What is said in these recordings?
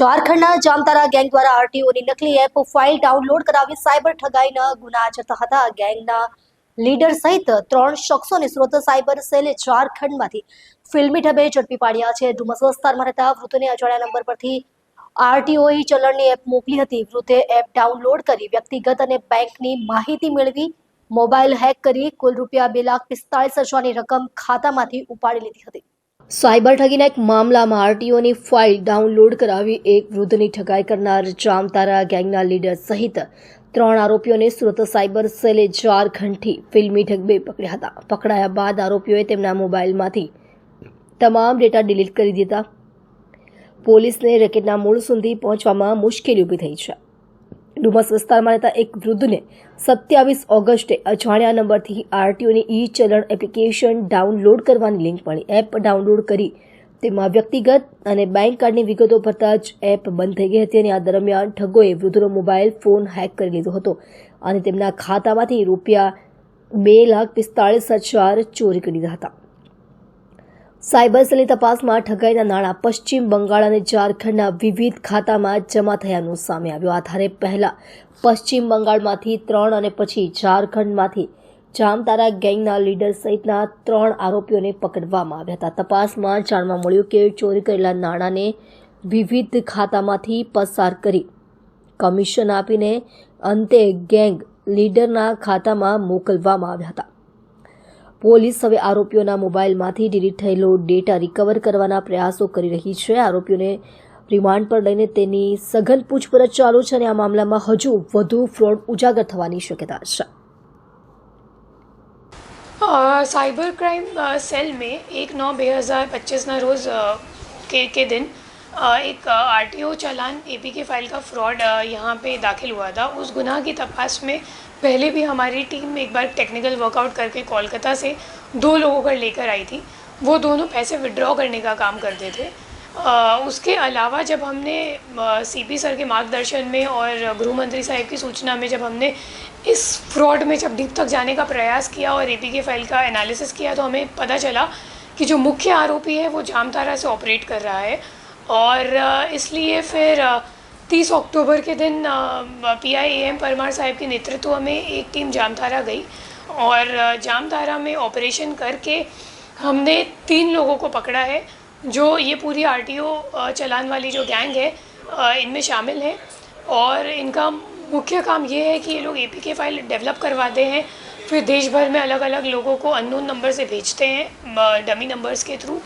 ઝારખંડના જામતારા ગેંગ દ્વારા આરટીઓની નકલી એપ ફાઇલ ડાઉનલોડ કરાવી સાયબર ઠગાઈના ગુના આચરતા હતા. ગેંગના લીડર સહિત ત્રણ શખ્સોને સુરત સાયબર સેલે ઝારખંડમાંથી ફિલ્મી ઢબે ઝડપી પાડ્યા છે. ડુમસ વિસ્તારમાં રહેતા વૃદ્ધને અજાણ્યા નંબર પરથી આરટીઓએ ચલણની એપ મોકલી હતી. વૃદ્ધે એપ ડાઉનલોડ કરી વ્યક્તિગત અને બેંકની માહિતી મેળવી, મોબાઈલ હેક કરી કુલ રૂપિયા બે લાખ પિસ્તાળીસ હજારની રકમ ખાતામાંથી ઉપાડી લીધી હતી. સાયબર ઠગીના એક મામલામાં આરટીઓની ફાઇલ ડાઉનલોડ કરાવી એક વૃદ્ધની ઠગાઈ કરનાર જામતારા ગેંગના લીડર સહિત ત્રણ આરોપીઓને સુરત સાયબર સેલે ચાર ઘંટી ફિલ્મી ઠગબે પકડ્યા હતા. પકડાયા બાદ આરોપીઓએ તેમના મોબાઈલમાંથી તમામ ડેટા ડિલીટ કરી દીધા. પોલીસને રેકેટના મૂળ સુધી પહોંચવામાં મુશ્કેલી ઊભી થઈ છે. ડુમસ વિસ્તારમાં રહેતા એક વૃદ્ધને સત્યાવીસ ઓગસ્ટે અજાણ્યા નંબરથી આરટીઓની ઈ ચલણ એપ્લિકેશન ડાઉનલોડ કરવાની લિંક મળી. એપ ડાઉનલોડ કરી તેમાં વ્યક્તિગત અને બેંક કાર્ડની વિગતો ભરતા જ એપ બંધ થઈ ગઈ હતી અને આ દરમિયાન ઠગોએ વૃદ્ધનો મોબાઈલ ફોન હેક કરી લીધો હતો અને તેમના ખાતામાંથી રૂપિયા બે લાખ પિસ્તાળીસ હજાર ચોરી કરી લીધા હતા. સાયબર સેલની તપાસમાં ઠગાઈના નાણાં પશ્ચિમ બંગાળ અને ઝારખંડના વિવિધ ખાતામાં જમા થયાનું સામે આવ્યું. આધારે પહેલા પશ્ચિમ બંગાળમાંથી ત્રણ અને પછી ઝારખંડમાંથી જામતારા ગેંગના લીડર સહિતના ત્રણ આરોપીઓને પકડવામાં આવ્યા હતા. તપાસમાં જાણવા મળ્યું કે ચોરી કરેલા નાણાંને વિવિધ ખાતામાંથી પસાર કરી કમિશન આપીને અંતે ગેંગ લીડરના ખાતામાં મોકલવામાં આવ્યા હતા. પોલીસ હવે આરોપીઓના મોબાઈલમાંથી ડિલીટ થયેલો ડેટા રિકવર કરવાના પ્રયાસો કરી રહી છે. આરોપીઓને રિમાન્ડ પર લઈને તેની સઘન પૂછપરછ ચાલુ છે અને આ મામલામાં હજુ વધુ ફ્રોડ ઉજાગર થવાની શક્યતા છે. સાયબર ક્રાઇમ સેલ મેં એક નવ બે હજાર પચીસના રોજ કે કે દિન एक R T O challan A P K file का फ्रॉड यहाँ पे दाखिल हुआ था। उस गुनाह की तपास में पहले भी हमारी टीम एक बार टेक्निकल वर्कआउट करके कोलकाता से दो लोगों को लेकर आई थी। वो दोनों पैसे विड्रॉ करने का काम करते थे। अ, उसके अलावा जब हमने सी पी सर के मार्गदर्शन में और गृह मंत्री साहब की सूचना में जब हमने इस फ्रॉड में जब डीप तक जाने का प्रयास किया और ए पी के फ़ाइल का एनालिसिस किया तो हमें पता चला कि जो मुख्य आरोपी है वो जामतारा से ऑपरेट कर रहा है। और इसलिए फिर तीस अक्टूबर के दिन पी आई एम परमार साहब के नेतृत्व में एक टीम जामतारा गई और जामतारा में ऑपरेशन करके हमने तीन लोगों को पकड़ा है, जो ये पूरी आर टी ओ चलान वाली जो गैंग है इनमें शामिल है और इनका मुख्य काम ये है कि ये लोग A P K file develop करवाते हैं, फिर देश भर में अलग अलग लोगों को अननोन नंबर से भेजते हैं डमी नंबर्स के थ्रू।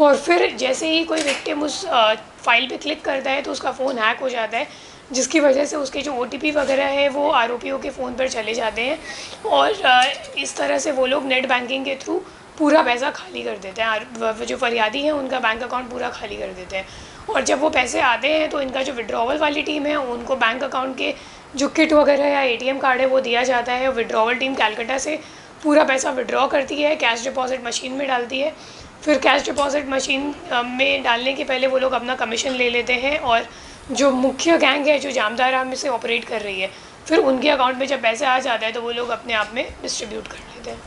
और फिर जैसे ही कोई विक्टिम उस फ़ाइल पे क्लिक करता है तो उसका फ़ोन हैक हो जाता है, जिसकी वजह से उसके जो ओटीपी वगैरह है, वो आरोपियों के फ़ोन पर चले जाते हैं और इस तरह से वो लोग नेट बैंकिंग के थ्रू पूरा पैसा खाली कर देते हैं। जो फरियादी हैं, उनका बैंक अकाउंट पूरा खाली कर देते हैं। और जब वो पैसे आते हैं तो इनका जो विड्रॉवल वाली टीम है, उनको बैंक अकाउंट के जो किट वगैरह या एटीएम कार्ड है, वो दिया जाता है। विड्रॉवल टीम कैलकाटा से पूरा पैसा विड्रॉ करती है कैश डिपॉजिट मशीन में डालती है। फिर कैश डिपॉजिट मशीन में डालने के पहले वो लोग अपना कमीशन ले लेते हैं और जो मुख्य गैंग है, जो जामदारा में से ऑपरेट कर रही है, फिर उनके अकाउंट में जब पैसे आ जाता है तो वो लोग अपने आप में डिस्ट्रीब्यूट कर लेते हैं।